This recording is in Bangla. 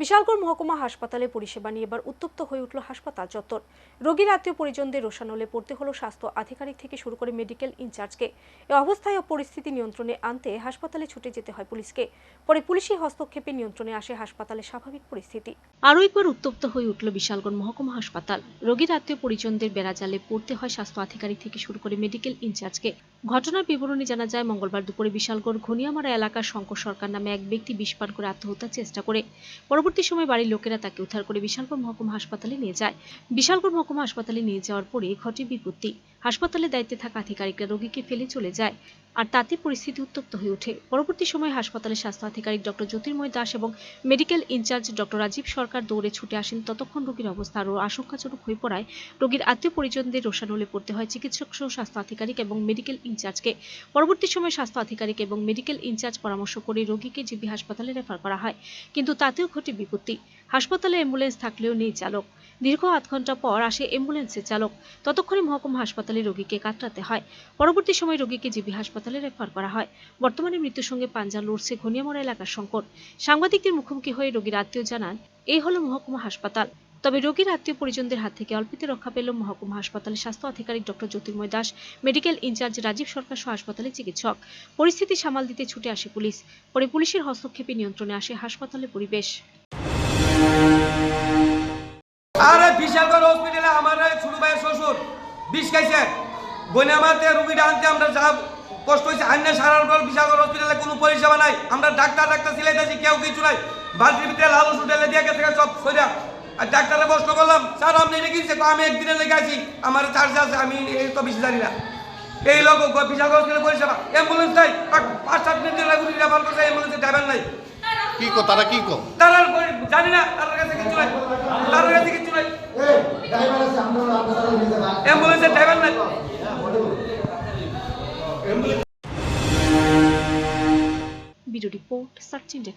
বিশালগড় মহকুমা হাসপাতালে পরিষেবা নিয়ে এবার উত্তপ্ত হয়ে উঠল হাসপাতাল চত্বর। রোগীর আত্মীয় পরিজনদের রোশানলে পড়তে হলো স্বাস্থ্য আধিকারিক থেকে শুরু করে মেডিকেল ইনচার্জকে। এ অবস্থায় ও পরিস্থিতি নিয়ন্ত্রণে আনতে হাসপাতালে ছুটে যেতে হয় পুলিশকে। পরে পুলিশি হস্তক্ষেপে নিয়ন্ত্রণে আসে হাসপাতালে স্বাভাবিক পরিস্থিতি। আরও একবার উত্তপ্ত হয়ে উঠল বিশালগড় মহকুমা হাসপাতাল। রোগীর আত্মীয় পরিজনদের বেড়াজালে পড়তে হয় স্বাস্থ্য আধিকারিক থেকে শুরু করে মেডিকেল ইনচার্জকে। ঘটনার বিবরণী জানা যায় মঙ্গলবার দুপুরে বিশালগড় ঘনিয়ামারা এলাকার শঙ্কর সরকার নামে এক ব্যক্তি বিষ পান করে আত্মহত্যার চেষ্টা করে। পরবর্তী সময় বাড়ির লোকেরা তাকে উদ্ধার করে বিশালপুর মহকুমা হাসপাতালে নিয়ে যায়। বিশালপুর মহকুমা হাসপাতালে নিয়ে যাওয়ার পরে ঘটে বিপত্তি। হাসপাতালে দায়িত্বে থাকা আধিকারিকরা রোগীকে ফেলে চলে যায়, আর তাতে পরিস্থিতি উত্তপ্ত হয়ে ওঠে। পরবর্তী সময় হাসপাতালের স্বাস্থ্য আধিকারিক ডক্টর জ্যোতির্ময় দাস এবং medical in-charge doctor Rajib Sarkar দৌড়ে ছুটে আসেন। ততক্ষণ রোগীর অবস্থা আরও আশঙ্কাজনক হয়ে পড়ায়। রোগীর আত্মীয় পরিজনদের রোশানলে পড়তে হয় চিকিৎসক সহ স্বাস্থ্য আধিকারিক এবং মেডিকেল ইনচার্জকে। পরবর্তী সময়ে স্বাস্থ্য আধিকারিক এবং মেডিকেল ইনচার্জ পরামর্শ করে রোগীকে জিবি হাসপাতালে রেফার করা হয়, কিন্তু তাতেও ঘটে বিপত্তি। হাসপাতালে অ্যাম্বুলেন্স থাকলেও নেই চালক। দীর্ঘ আধ ঘণ্টা পর আসে অ্যাম্বুলেন্সের চালক। ততক্ষণে মহকুমা হাসপাতালে রোগীকে কাতরাতে হয়। পরবর্তী সময় রোগীকে জিবি হাসপাতালে রেফার করা হয়। বর্তমানে মৃত্যুর সঙ্গে পাঞ্জা লড়ছে ঘনিয়ামরা এলাকার সংকট সাংবাদিকদের মুখোমুখি হয়ে রোগীর আত্মীয় জানান এই হলো মহকুমা হাসপাতাল। তবে রোগীর আত্মীয় পরিজনদের হাত থেকে অল্পেতে রক্ষা পেল মহকুমা হাসপাতালের স্বাস্থ্য আধিকারিক doctor Jyotirmoy Das, medical in-charge Rajib Sarkar সহ হাসপাতালের চিকিৎসক। পরিস্থিতি সামাল দিতে ছুটে আসে পুলিশ, পরে পুলিশের হস্তক্ষেপে নিয়ন্ত্রণে আসে হাসপাতালের পরিবেশ। বিষ খাইছে। বইনামাতে রুগীটা আনতে আমরা যা কষ্ট হয়েছে আন্য সারার পর বিশালগড় হসপিটালে কোনো পরিষেবা নাই। আমরা ডাক্তার ডাক্তার সিলাইতেছি কেউ কিছু নাই। বালতির ভিতরে লাল ঢেলে দিয়ে গেছে সব সইরা। আর ডাক্তারে প্রশ্ন করলাম স্যার আপনি এটা কিনছে আমি একদিনে লেগে আছি আমার চার্জ আছে আমি এই তো বেশি জানি না। এই লোক বিশালগড় হসপিটালে পরিষেবা? অ্যাম্বুলেন্স নাই। পাঁচ- সাত মিনিটের লাগুনি রেফার করছে অ্যাম্বুলেন্সের ড্রাইভার নাই। কি কো তারা কি কো? তারা জানি না তার কাছে কিছু নাই। তার কাছে কিছু ড্রাইভার নাই ভিডিও রিপোর্ট সার্চ ইন্ডিয়া